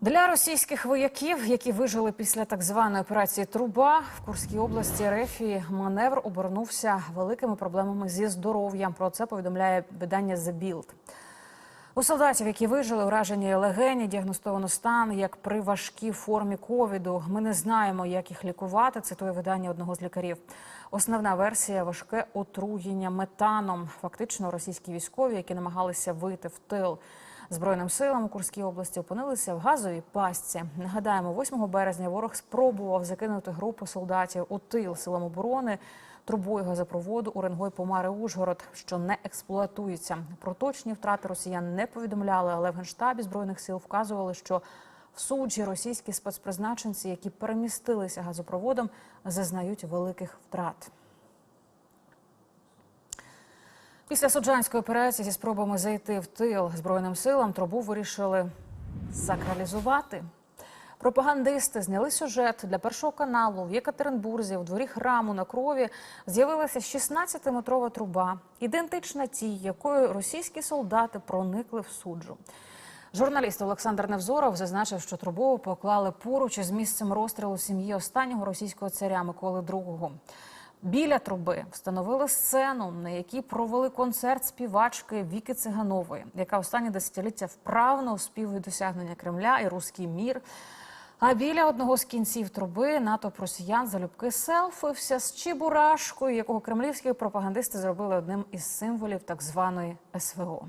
Для російських вояків, які вижили після так званої операції Труба в Курській області Рефії, маневр обернувся великими проблемами зі здоров'ям. Про це повідомляє видання The Bild. У солдатів, які вижили, уражені легені, діагностовано стан як при важкій формі ковіду. Ми не знаємо, як їх лікувати. Цитує видання одного з лікарів. Основна версія важке отруєння метаном. Фактично, російські військові, які намагалися вийти в тил збройним силам у Курській області, опинилися в газовій пастці. Нагадаємо, 8 березня ворог спробував закинути групу солдатів у тил силам оборони трубою газопроводу Уренгой Помари Ужгород, що не експлуатується. Про точні втрати росіян не повідомляли, але в генштабі збройних сил вказували, що в суджі російські спецпризначенці, які перемістилися газопроводом, зазнають великих втрат. Після суджанської операції зі спробами зайти в тил збройним силам трубу вирішили сакралізувати. Пропагандисти зняли сюжет для першого каналу в Єкатеринбурзі у дворі храму на крові. З'явилася 16-метрова труба, ідентична тій, якою російські солдати проникли в суджу. Журналіст Олександр Невзоров зазначив, що трубу поклали поруч із місцем розстрілу сім'ї останнього російського царя Миколи II. Біля труби встановили сцену, на якій провели концерт співачки Віки Циганової, яка останні десятиліття вправно оспівує досягнення Кремля і руський мір. А біля одного з кінців труби натовп росіян залюбки селфився з Чебурашкою, якого кремлівські пропагандисти зробили одним із символів так званої СВО.